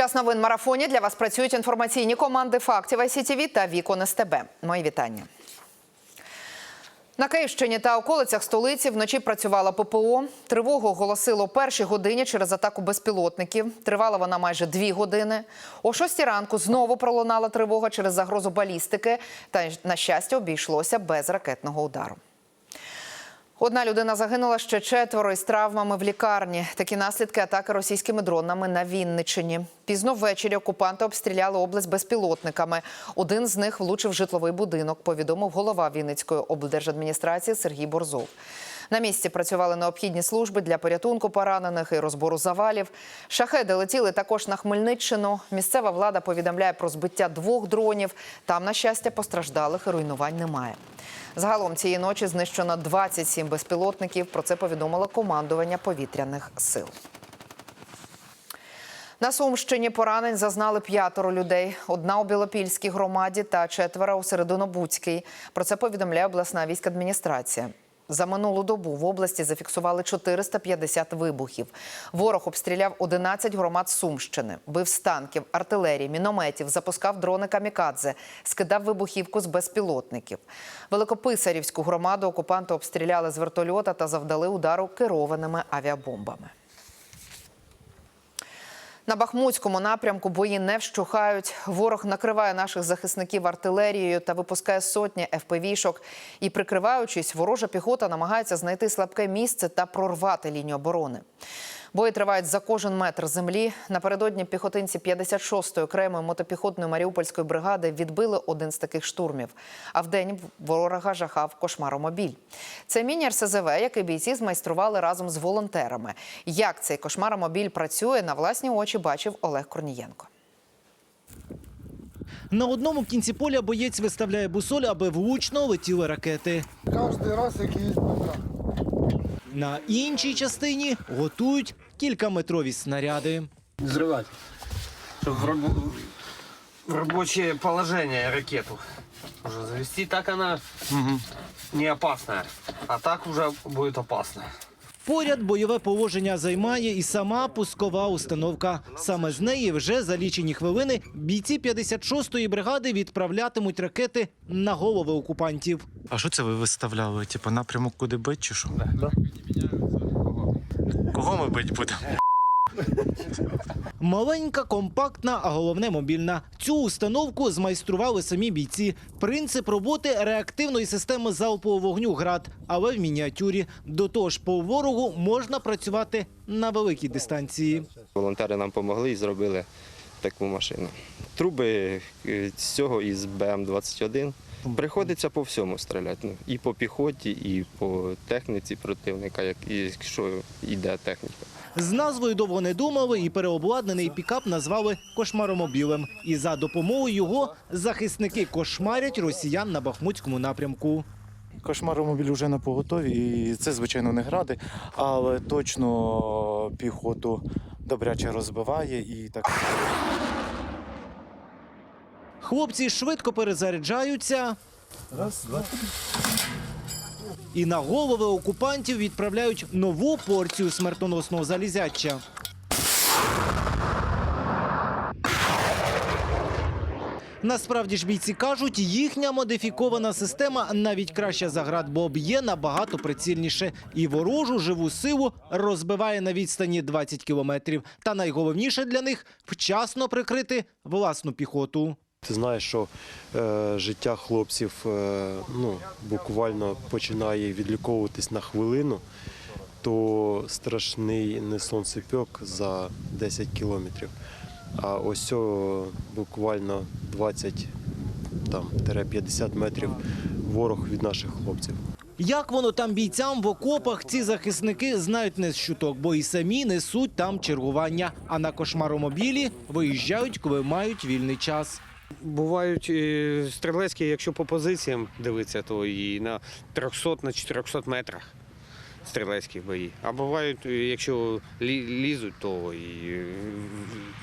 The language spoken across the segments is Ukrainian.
Час новин марафоні для вас працюють інформаційні команди фактів ICTV та Вікон СТБ. Мої вітання. На Київщині та околицях столиці вночі працювала ППО. Тривогу оголосило першій годині через атаку безпілотників. Тривала вона майже дві години. О шостій ранку знову пролунала тривога через загрозу балістики. Та на щастя обійшлося без ракетного удару. Одна людина загинула, ще четверо із травмами в лікарні. Такі наслідки атаки російськими дронами на Вінниччині. Пізно ввечері окупанти обстріляли область безпілотниками. Один з них влучив житловий будинок, повідомив голова Вінницької облдержадміністрації Сергій Борзов. На місці працювали необхідні служби для порятунку поранених і розбору завалів. Шахеди летіли також на Хмельниччину. Місцева влада повідомляє про збиття двох дронів. Там, на щастя, постраждалих і руйнувань немає. Загалом цієї ночі знищено 27 безпілотників. Про це повідомило командування повітряних сил. На Сумщині поранень зазнали п'ятеро людей. Одна у Білопільській громаді та четверо у Серединобудській. Про це повідомляє обласна війська адміністрація. За минулу добу в області зафіксували 450 вибухів. Ворог обстріляв 11 громад Сумщини, бив з танків, артилерії, мінометів, запускав дрони камікадзе, скидав вибухівку з безпілотників. Великописарівську громаду окупанти обстріляли з вертольота та завдали удару керованими авіабомбами. На Бахмутському напрямку бої не вщухають. Ворог накриває наших захисників артилерією та випускає сотні ФПВ-шок. І прикриваючись, ворожа піхота намагається знайти слабке місце та прорвати лінію оборони. Бої тривають за кожен метр землі. Напередодні піхотинці 56-ї окремої мотопіхотної маріупольської бригади відбили один з таких штурмів. А вдень ворога жахав кошмаромобіль. Це міні-РСЗВ, який бійці змайстрували разом з волонтерами. Як цей кошмаромобіль працює, на власні очі бачив Олег Корнієнко. На одному кінці поля боєць виставляє бусоль, аби влучно летіли ракети. Кожен раз якийсь БК. На іншій частині готують кількаметрові снаряди. Зривати щоб в, рабо- в робоче положення ракету уже завести. Так она не опасна, а так уже буде опасно. Поряд бойове положення займає і сама пускова установка. Саме з неї вже за лічені хвилини бійці 56-ї бригади відправлятимуть ракети на голови окупантів. А що це ви виставляли? Типу напрямок куди бить чи що? Да. Кого ми бить будемо? Маленька, компактна, а головне мобільна. Цю установку змайстрували самі бійці. Принцип роботи реактивної системи залпового вогню град, але в мініатюрі. До того ж, по ворогу можна працювати на великій дистанції. Волонтери нам допомогли і зробили таку машину. Труби е, з цього із БМ-21. Приходиться по всьому стріляти. Ну, і по піхоті, і по техніці противника, як- і якщо йде техніка. З назвою довго не думали і переобладнаний пікап назвали кошмаромобілем. І за допомогою його захисники кошмарять росіян на Бахмутському напрямку. Кошмаромобіль вже на поготові, і це, звичайно, не гради, але точно піхоту добряче розбиває і так. Хлопці швидко перезаряджаються. І на голови окупантів відправляють нову порцію смертоносного залізяча. Насправді ж бійці кажуть, їхня модифікована система навіть краща за град, бо б'є набагато прицільніше. І ворожу живу силу розбиває на відстані 20 кілометрів. Та найголовніше для них вчасно прикрити власну піхоту. Ти знаєш, що е, життя хлопців е, ну, буквально починає відліковуватись на хвилину, то страшний не сонцепьок за 10 кілометрів. А ось о, буквально 20-50 метрів ворог від наших хлопців. Як воно там бійцям в окопах, ці захисники знають не з щуток, бо і самі несуть там чергування. А на кошмаромобілі виїжджають, коли мають вільний час. Бувають е, стрілецькі, якщо по позиціям дивитися, то і на 300 на 400 метрах стрілецькі бої. А бувають, е, якщо лізуть, то і е,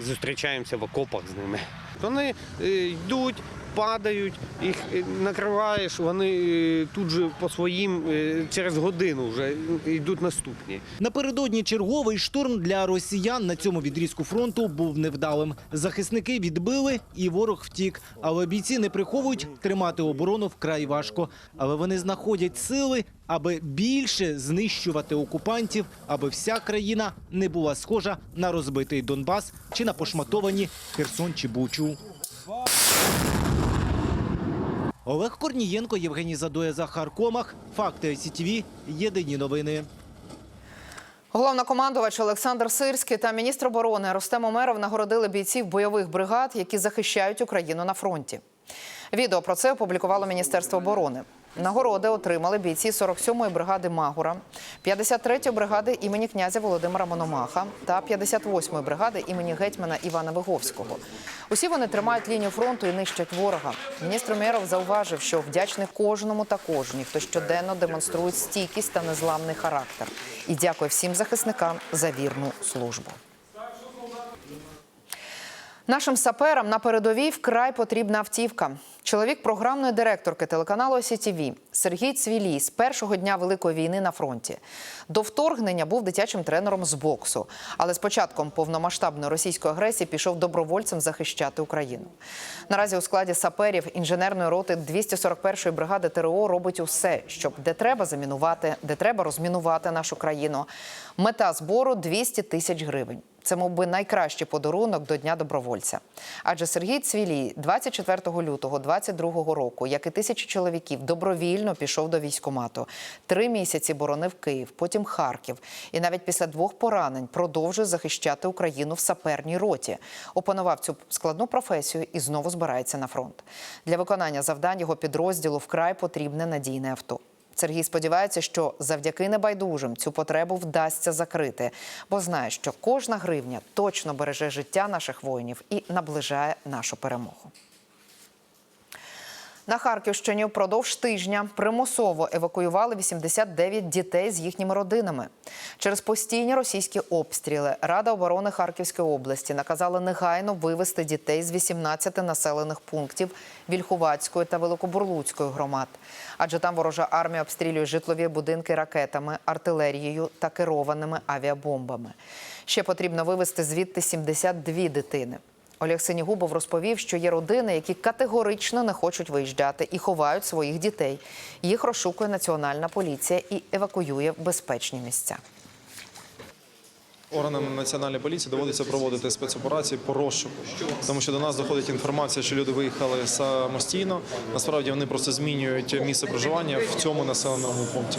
зустрічаємося в окопах з ними. Вони е, йдуть, падають, їх е, накриваєш, вони е, тут же по своїм через годину вже йдуть наступні. Напередодні черговий штурм для росіян на цьому відрізку фронту був невдалим. Захисники відбили і ворог втік. Але бійці не приховують тримати оборону вкрай важко. Але вони знаходять сили, аби більше знищувати окупантів, аби вся країна не була схожа на розбитий Донбас чи на пошматовані Херсон чи Бучу. Олег Корнієнко, Євгеній Задоя, Захар Комах. Факти СІТВ. Єдині новини. Головнокомандувач Олександр Сирський та міністр оборони Ростем Омеров нагородили бійців бойових бригад, які захищають Україну на фронті. Відео про це опублікувало Міністерство оборони. Нагороди отримали бійці 47-ї бригади Магура, 53-ї бригади імені князя Володимира Мономаха та 58-ї бригади імені гетьмана Івана Виговського. Усі вони тримають лінію фронту і нищать ворога. Міністр Омеров зауважив, що вдячний кожному та кожній, хто щоденно демонструє стійкість та незламний характер. І дякує всім захисникам за вірну службу. Нашим саперам на передовій вкрай потрібна автівка. Чоловік програмної директорки телеканалу СІТВ Сергій Цвілій з першого дня Великої війни на фронті. До вторгнення був дитячим тренером з боксу, але з початком повномасштабної російської агресії пішов добровольцем захищати Україну. Наразі у складі саперів інженерної роти 241-ї бригади ТРО робить усе, щоб де треба замінувати, де треба розмінувати нашу країну. Мета збору 200 тисяч гривень. Це мов би найкращий подарунок до Дня добровольця. Адже Сергій Цвілій 24 лютого 22 року, як і тисячі чоловіків, добровільно пішов до військкомату. Три місяці боронив Київ, потім Харків. І навіть після двох поранень продовжує захищати Україну в саперній роті. Опанував цю складну професію і знову збирається на фронт. Для виконання завдань його підрозділу вкрай потрібне надійне авто. Сергій сподівається, що завдяки небайдужим цю потребу вдасться закрити, бо знає, що кожна гривня точно береже життя наших воїнів і наближає нашу перемогу. На Харківщині впродовж тижня примусово евакуювали 89 дітей з їхніми родинами. Через постійні російські обстріли Рада оборони Харківської області наказала негайно вивезти дітей з 18 населених пунктів Вільхувацької та Великобурлуцької громад. Адже там ворожа армія обстрілює житлові будинки ракетами, артилерією та керованими авіабомбами. Ще потрібно вивезти звідти 72 дитини. Олег Синігубов розповів, що є родини, які категорично не хочуть виїжджати і ховають своїх дітей. Їх розшукує національна поліція і евакуює в безпечні місця. Органам національної поліції доводиться проводити спецоперації по розшуку, тому що до нас доходить інформація, що люди виїхали самостійно. Насправді вони просто змінюють місце проживання в цьому населеному пункті.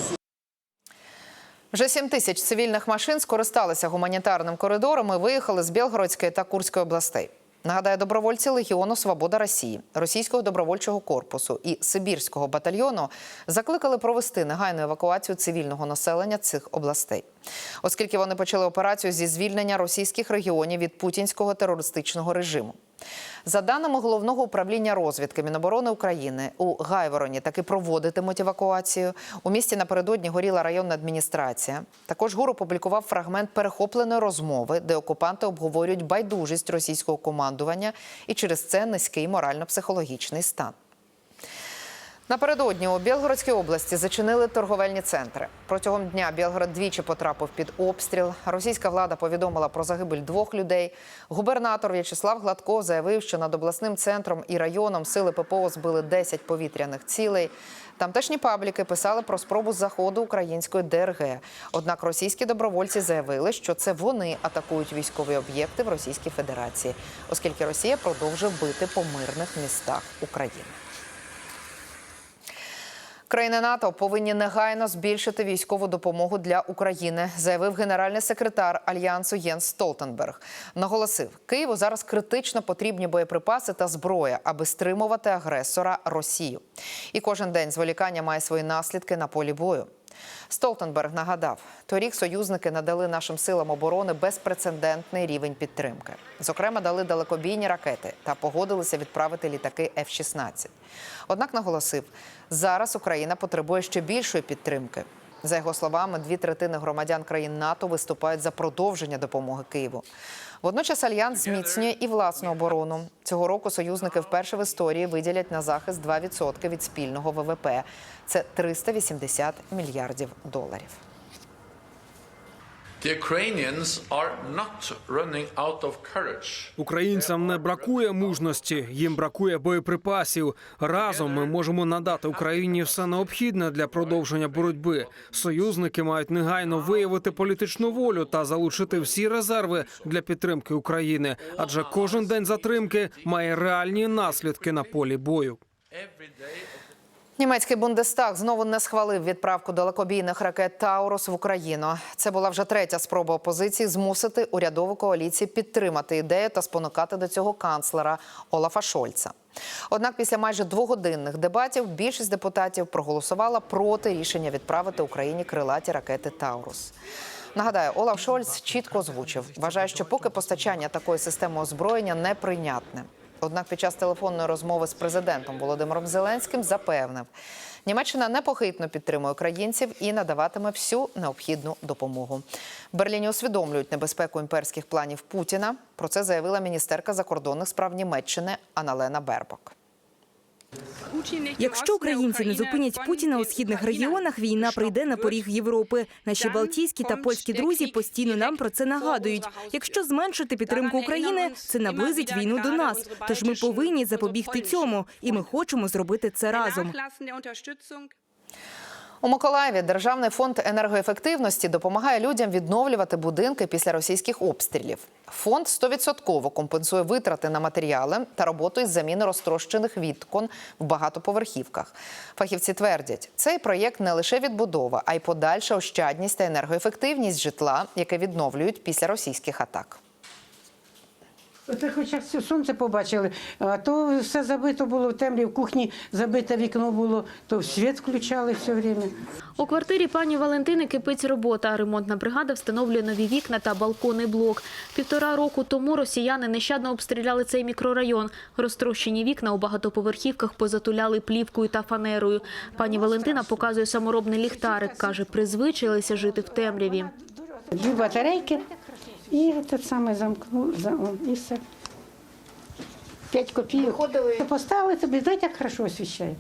Вже 7 тисяч цивільних машин скористалися гуманітарним коридором і виїхали з Білгородської та Курської областей. Нагадаю, добровольці Легіону Свобода Росії, російського добровольчого корпусу і Сибірського батальйону закликали провести негайну евакуацію цивільного населення цих областей, оскільки вони почали операцію зі звільнення російських регіонів від путінського терористичного режиму. За даними головного управління розвідки Міноборони України, у Гайвороні таки проводитимуть евакуацію. У місті напередодні горіла районна адміністрація. Також ГУР опублікував фрагмент перехопленої розмови, де окупанти обговорюють байдужість російського командування і через це низький морально-психологічний стан. Напередодні у Білгородській області зачинили торговельні центри. Протягом дня Білгород двічі потрапив під обстріл. Російська влада повідомила про загибель двох людей. Губернатор В'ячеслав Гладков заявив, що над обласним центром і районом сили ППО збили 10 повітряних цілей. Тамтешні пабліки писали про спробу заходу української ДРГ. Однак російські добровольці заявили, що це вони атакують військові об'єкти в Російській Федерації, оскільки Росія продовжує бити по мирних містах України. Країни НАТО повинні негайно збільшити військову допомогу для України, заявив генеральний секретар альянсу Єнс Столтенберг. Наголосив, Києву зараз критично потрібні боєприпаси та зброя, аби стримувати агресора Росію. І кожен день зволікання має свої наслідки на полі бою. Столтенберг нагадав, торік союзники надали нашим силам оборони безпрецедентний рівень підтримки. Зокрема, дали далекобійні ракети та погодилися відправити літаки F-16. Однак наголосив, зараз Україна потребує ще більшої підтримки. За його словами, дві третини громадян країн НАТО виступають за продовження допомоги Києву. Водночас альянс зміцнює і власну оборону. Цього року союзники вперше в історії виділять на захист 2% від спільного ВВП. Це 380 мільярдів доларів. Українцям не бракує мужності, їм бракує боєприпасів. Разом ми можемо надати Україні все необхідне для продовження боротьби. Союзники мають негайно виявити політичну волю та залучити всі резерви для підтримки України, адже кожен день затримки має реальні наслідки на полі бою. Німецький Бундестаг знову не схвалив відправку далекобійних ракет Таурус в Україну. Це була вже третя спроба опозиції змусити урядову коаліцію підтримати ідею та спонукати до цього канцлера Олафа Шольца. Однак після майже двогодинних дебатів більшість депутатів проголосувала проти рішення відправити Україні крилаті ракети Таурус. Нагадаю, Олаф Шольц чітко озвучив, вважає, що поки постачання такої системи озброєння неприйнятне. Однак під час телефонної розмови з президентом Володимиром Зеленським запевнив, Німеччина непохитно підтримує українців і надаватиме всю необхідну допомогу. В Берліні усвідомлюють небезпеку імперських планів Путіна. Про це заявила міністерка закордонних справ Німеччини Аналена Бербок. Якщо українці не зупинять Путіна у східних регіонах, війна прийде на поріг Європи. Наші балтійські та польські друзі постійно нам про це нагадують. Якщо зменшити підтримку України, це наблизить війну до нас. Тож ми повинні запобігти цьому, і ми хочемо зробити це разом. У Миколаєві Державний фонд енергоефективності допомагає людям відновлювати будинки після російських обстрілів. Фонд 100% компенсує витрати на матеріали та роботу із заміни розтрощених вікон в багатоповерхівках. Фахівці твердять, цей проєкт не лише відбудова, а й подальша ощадність та енергоефективність житла, яке відновлюють після російських атак. Це хоча б сонце побачили, а то все забито було в темрі, в кухні забите вікно було, то світ включали все время. У квартирі пані Валентини кипить робота. Ремонтна бригада встановлює нові вікна та балконний блок. Півтора року тому росіяни нещадно обстріляли цей мікрорайон. Розтрощені вікна у багатоповерхівках позатуляли плівкою та фанерою. Пані Валентина показує саморобний ліхтарик. Каже, призвичилися жити в темряві. Дві батарейки і те саме замкнув, і все. П'ять копійок. Поставили тобі, знаєте, як хорошо освіщає.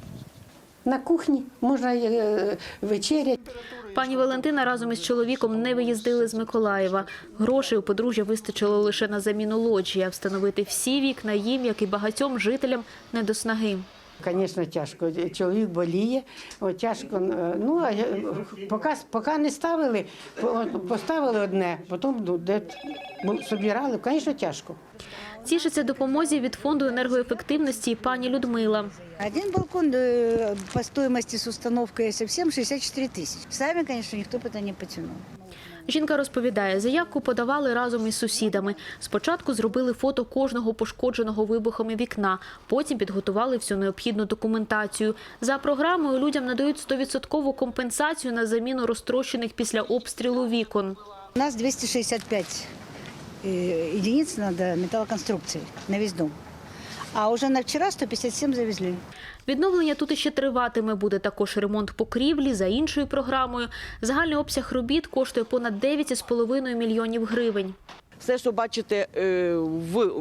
На кухні можна е, вечеряти. Пані Валентина разом із чоловіком не виїздили з Миколаєва. Грошей у подружжя вистачило лише на заміну лоджії, а встановити всі вікна їм, як і багатьом жителям, не до снаги. Звісно, тяжко. Чоловік боліє, о, тяжко. е, Ну, а е, поки, поки не ставили, по- поставили одне, потім ну, де бу- собирали, звісно, тяжко. Тішиться допомозі від фонду енергоефективності і пані Людмила. Один балкон э, по стоимости с установкой совсем 64 тысячи. Сами, конечно, никто бы это не потянул. Жінка розповідає, заявку подавали разом із сусідами. Спочатку зробили фото кожного пошкодженого вибухами вікна, потім підготували всю необхідну документацію. За програмою людям надають 100% компенсацію на заміну розтрощених після обстрілу вікон. У нас 265 э, единиц надо металлоконструкций на весь дом. А уже на вчера 157 завезли. Відновлення тут іще триватиме. Буде також ремонт покрівлі за іншою програмою. Загальний обсяг робіт коштує понад 9,5 мільйонів гривень. Все, що бачите е, в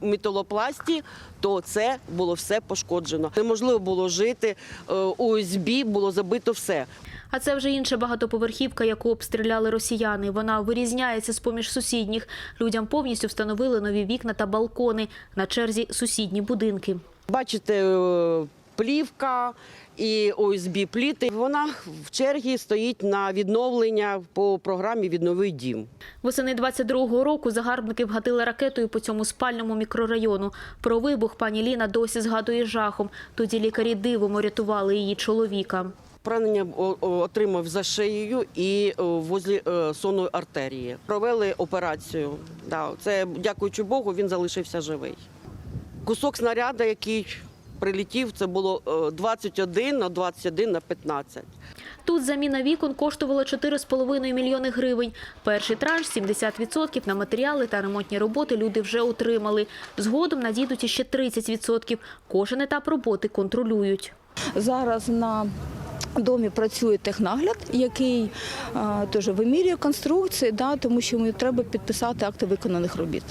металопласті, то це було все пошкоджено. Неможливо було жити. е, ОСБ було забито все. А це вже інша багатоповерхівка, яку обстріляли росіяни. Вона вирізняється з поміж сусідніх. Людям повністю встановили нові вікна та балкони. На черзі сусідні будинки. Бачите, е, плівка і ОСБ пліти. Вона в чергі стоїть на відновлення по програмі Віднови дім. Восени 22-го року загарбники вгатили ракетою по цьому спальному мікрорайону. Про вибух пані Ліна досі згадує жахом. Тоді лікарі дивом урятували її чоловіка. О- отримав за шиєю і о, возле е, сонної артерії. Провели операцію. Це дякуючи Богу, він залишився живий. Кусок снаряда, який прилетів, це було е, 21 на 21 на 15. Тут заміна вікон коштувала 4,5 мільйони гривень. Перший транш – 70% на матеріали та ремонтні роботи люди вже отримали. Згодом надійдуть іще 30%. Кожен етап роботи контролюють. Зараз на домі працює технагляд, який е, теж вимірює конструкції, да, тому що йому треба підписати акти виконаних робіт.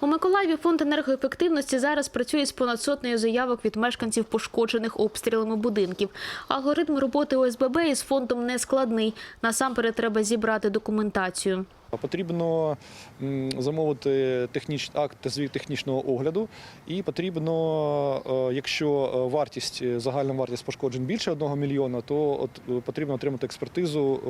У Миколаєві фонд енергоефективності зараз працює з понад сотнею заявок від мешканців пошкоджених обстрілами будинків. Алгоритм роботи ОСББ із фондом не складний. Насамперед треба зібрати документацію. Потрібно замовити технічний акт звіт технічного огляду, і потрібно, е, якщо е, вартість, е, загальна вартість пошкоджень більше 1 мільйона, то от потрібно отримати експертизу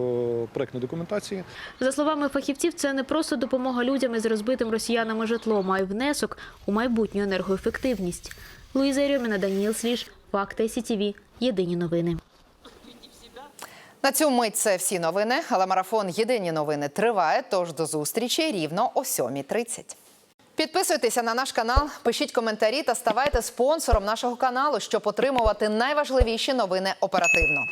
проектної документації. За словами фахівців, це не просто допомога людям із розбитим росіянами житлом, а й внесок у майбутню енергоефективність. Луїза Рьоміна, Даніл Сліж, Факти СІТІВІ. Єдині новини. На цю мить це всі новини, але марафон Єдині новини триває. Тож до зустрічі рівно о 7.30. Підписуйтеся на наш канал, пишіть коментарі та ставайте спонсором нашого каналу, щоб отримувати найважливіші новини оперативно.